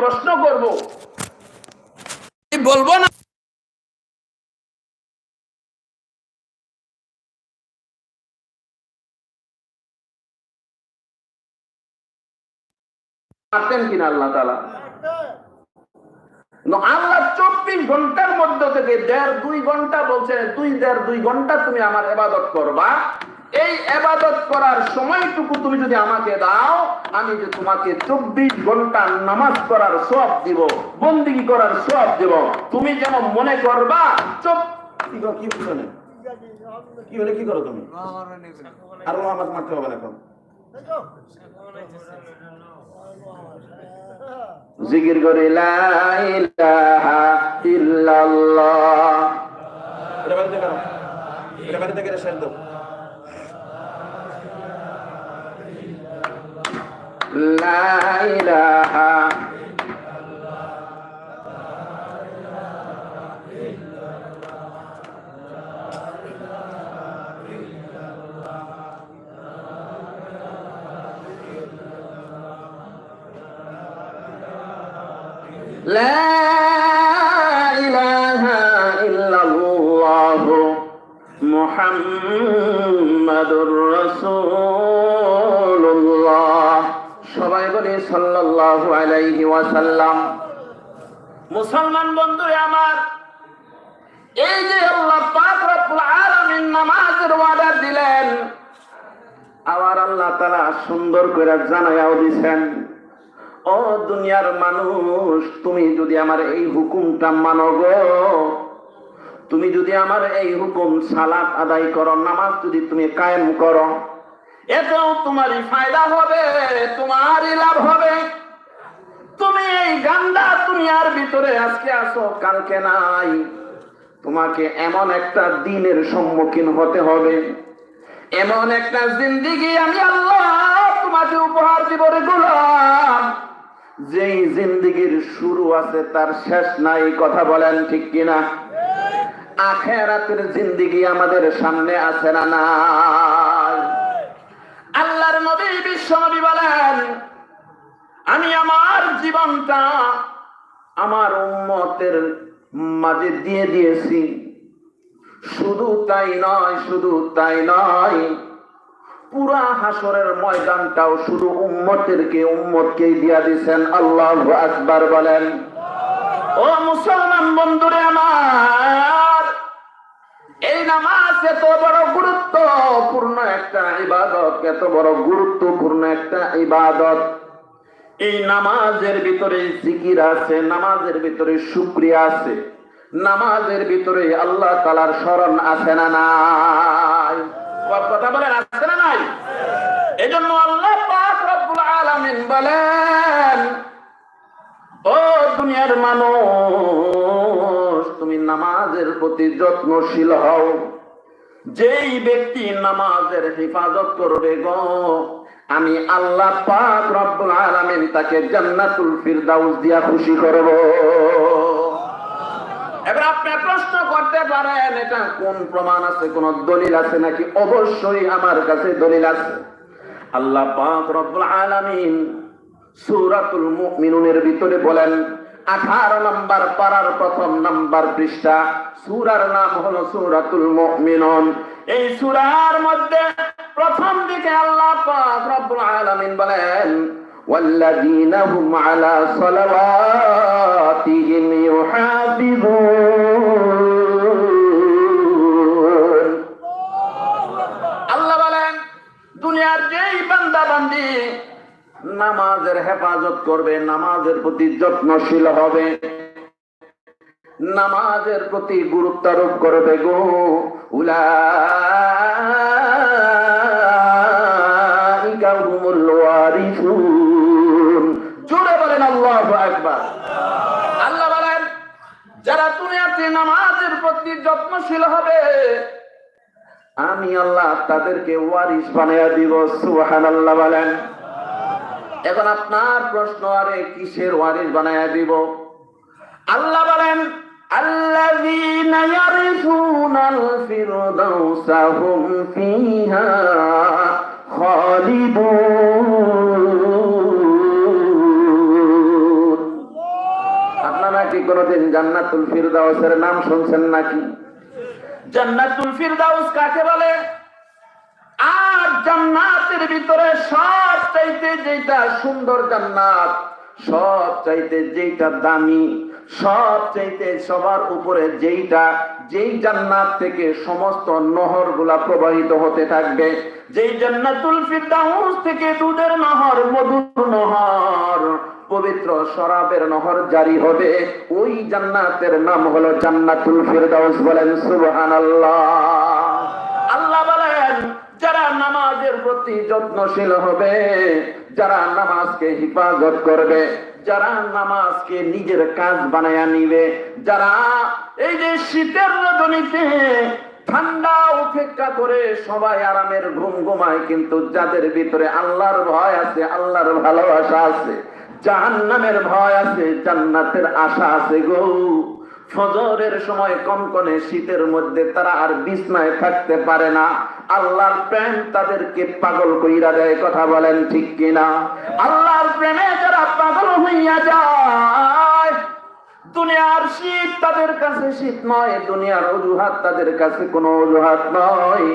প্রশ্ন করব। বলব না। পারতেন কিনা আল্লাহ তালা আল্লাহ চব্বিশ ঘণ্টার মধ্যে থেকে দেড় দুই ঘণ্টা বলছে দুই দেড় দুই ঘণ্টা তুমি আমার এবাদত করবা। এই এবাদত করার সময়টুকু তুমি যদি আমাকে দাও আমি যে তোমাকে চব্বিশ ঘণ্টা নামাজ করার সব দিব বন্দিগি করার সব দিব তুমি যেন মনে করবা চোখ কি গো, কি হলে কি করো তুমি? আর আমার হবে জিকির করে ইল্লাল্লাহ। এটা করো। এটা করে শেয়ার দাও। لا إله لا إله إلا الله محمد رسول মুসলমান আমার, এই যে নামাজের ওয়াদা দিলেন, আবার আল্লাহ সুন্দর করে জানায়াও দিছেন, ও দুনিয়ার মানুষ, তুমি যদি আমার এই হুকুমটা মানো গো, তুমি যদি আমার এই হুকুম সালাত আদায় করো, নামাজ যদি তুমি কায়েম করো এতেও তোমারই ফায়দা হবে, তোমারই লাভ হবে। তুমি এই গান্ডা দুনিয়ার ভিতরে আজকে আসো কালকে নাই। তোমাকে এমন একটা দিনের সম্মুখীন হতে হবে। এমন একটা জিন্দিগি আমি আল্লাহ তোমাকে উপহার দিব রে গোলাম। যেই জিন্দিগির শুরু আছে, তার শেষ নাই, কথা বলেন ঠিক কিনা? আখেরাতের জিন্দিগি আমাদের সামনে আছে না নাই? আল্লাহর নবী বিশ্ব নবী বলেন, আমি আমার জীবনটা আমার উম্মতের মাঝে দিয়ে দিয়েছি। শুধু তাই নয়, শুধু তাই নয়, পুরা হাসরের ময়দানটাও শুধু উম্মতেরকে উম্মতকেই দিয়া দিছেন আল্লাহ আকবার বলেন, ও মুসলমান বন্ধুরে আমার একটা ইবাদত, এত বড় গুরুত্বপূর্ণ একটা ইবাদত। এই নামাজের ভিতরে জিকির আছে, নামাজের ভিতরে শুক্রিয়া আছে, নামাজের ভিতরে আল্লাহ তালার স্মরণ আছে না নাই? কথা বলেন, আছে না নাই? এই জন্য আল্লাহ রব্বুল আলামিন বলেন, ও দুনিয়ার মানুষ, তুমি নামাজের প্রতি যত্নশীল হও। যেই ব্যক্তি নামাজের হেফাজত করবে গো, আমি আল্লাহ পাক রব্বুল আলামিন তাকে জান্নাতুল ফিরদাউস দিয়া খুশি করব। এবার আপনি প্রশ্ন করতে পারেন, এটা কোন প্রমাণ আছে, কোন দলিল আছে নাকি? অবশ্যই আমার কাছে দলিল আছে। আল্লাহ পাক রব্বুল আলামিন সূরাতুল মুমিনুনের ভিতরে বলেন আঠারো নম্বর পারার প্রথম নাম্বার পৃষ্ঠা সুরার নাম হলো সুরাতুল মুমিনুন এই সুরার মধ্যে প্রথম দিকে আল্লাহ পাক রব্বুল আলামিন বলেন والذين هم على صلواتهم يحافظون আল্লাহ বলেন দুনিয়ার যেই বান্দা বান্দি নামাজের হেফাজত করবে, নামাজের প্রতি যত্নশীল হবে। নামাজের প্রতি গুরুত্ব আরোপ করবে গো উলাইকা জোরে বলেন আল্লাহু আকবার। আল্লাহ বলেন, যারা দুনিয়াতে নামাজের প্রতি যত্নশীল হবে, আমি আল্লাহ তাদেরকে ওয়ারিস বানাইয়া দিব, সুবহানাল্লাহ বলেন। এখন আপনার প্রশ্ন আরে কিসের ওয়ারিস বানাইয়া দিব আল্লাহ বলেন الذين يرثون الفردوس هم فيها خالدون কোনোদিন জান্নাতুল ফিরদাউসের নাম শুনছেন নাকি জান্নাতুল ফিরদাউস কাকে বলে আর জান্নাতের ভিতরে সব চাইতে যেটা সুন্দর জান্নাত সব চাইতে যেটা দামি সব চাইতে সবার উপরে যেইটা, যেই জান্নাত থেকে সমস্ত নহরগুলা প্রবাহিত হতে থাকবে, যেই জান্নাতুল ফিরদাউস থেকে দুধের নহর, মধুর নহর, পবিত্র শরাবের নহর জারি হবে। ওই জান্নাতের নাম হলো জান্নাতুল ফিরদাউস বলেন, সুবহানাল্লাহ। যারা নামাজের প্রতি যত্নশীল হবে, যারা নামাজকে হিফাজত করবে, যারা নামাজকে নিজের কাজ বানায়া নিবে, যারা এই যে শীতের রজনীতে ঠান্ডা উপেক্ষা করে সবাই আরামের ঘুম ঘুমায়, কিন্তু যাদের ভিতরে আল্লাহর ভয় আছে, আল্লাহর ভালোবাসা আছে, জাহান্নামের ভয় আছে, জান্নাতের আশা আছে গো। ফজরের সময় কনকনে শীতের মধ্যে তারা আর বিছনায় থাকতে পারে না। আল্লাহর প্রেম তাদেরকে পাগল কইরা দেয়, কথা বলেন ঠিক কিনা? আল্লাহর প্রেমে তারা পাগল হইয়া যায়, দুনিয়ার শীত তাদের কাছে শীত নয়, দুনিয়ার অজুহাত তাদের কাছে কোনো অজুহাত নয়।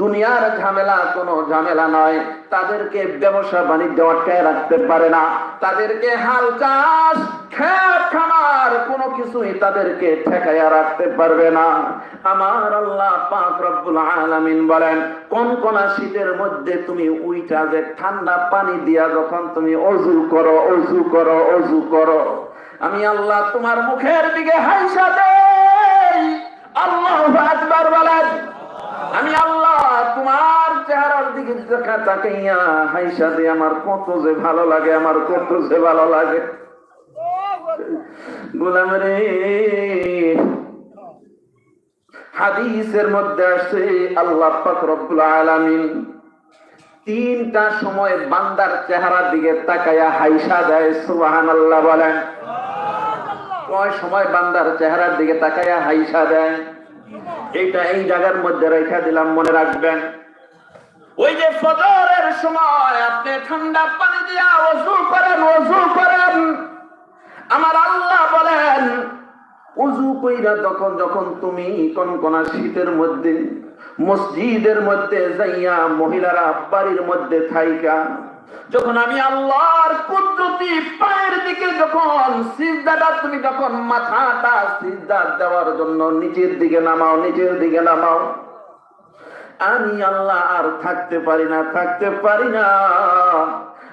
দুনিয়ার ঝামেলা কোনো ঝামেলা নয়। তাদেরকে ব্যবসা বাণিজ্য আটকায় রাখতে পারে না। তাদেরকে হাল চাষ কোনো কিছুই তাদেরকে ঠেকাইয়া রাখতে পারবে না। আমার আল্লাহ পাক রব্বুল আলামিন বলেন, কোন কোন শীতের মধ্যে তুমি উইটা যে ঠান্ডা পানি দিয়া যখন তুমি অজু করো অজু করো অজু করো, আমি আল্লাহ তোমার মুখের দিকে হাইসা দেই। আল্লাহ আকবার বলেন। আমি আল্লাহ তোমার চেহারার দিকে তাকাইয়া হাইসা দিয়ে আমার কত যে ভালো লাগে, আমার কত যে ভালো লাগে। গোলাম রে হাদিসের মধ্যে আসে আল্লাহ পাক রব্বুল তিনটা সময় বান্দার চেহারার দিকে তাকাইয়া হাইসা দেয়, সুবহানাল্লাহ বলেন। কয় সময় বান্দার চেহারার দিকে তাকাইয়া হাইসা দেয়? এইটা এই জায়গার মধ্যে রেখা দিলাম, মনে রাখবেন। ওই যে ফজরের সময় আপনি ঠান্ডা পানি দিয়া ওযু করেন ওযু করেন। আমার আল্লাহ বলেন উজু কইরা তখন যখন তুমি কনকনা শীতের মধ্যে, মসজিদের মধ্যে যাইয়া মহিলারা বাড়ির মধ্যে থাইকা যখন আমি আল্লাহর কুদরতি পায়ের দিকে যখন সিজদাটা, তুমি যখন মাথাটা সিজদা দেওয়ার জন্য নিচের দিকে নামাও, নিচের দিকে নামাও, আমি আল্লাহ আর থাকতে পারি না, থাকতে পারি না।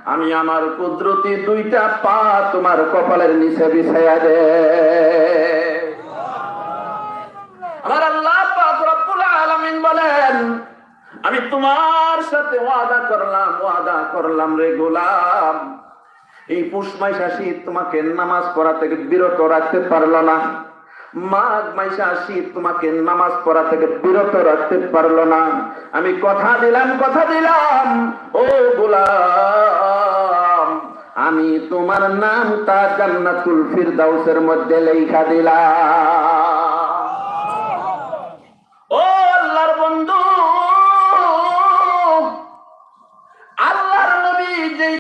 আমি আমার কুদরতি দুইটা পা তোমার কপালের নিচে বিছাইয়া দে। আমার আল্লাহ পাক রব্বুল আলামিন বলেন আমি তোমার সাথে ওয়াদা করলাম ওয়াদা করলাম রে গোলাম। এই পুষ মাইশা শীত তোমাকে নামাজ পড়া থেকে বিরত রাখতে পারল না। মাঘ মাইশা শীত তোমাকে নামাজ পড়া থেকে বিরত রাখতে পারল না। আমি কথা দিলাম কথা দিলাম, ও গোলাম। আমি তোমার নাম তা জান্নাতুল ফিরদাউসের মধ্যে লেখা দিলাম।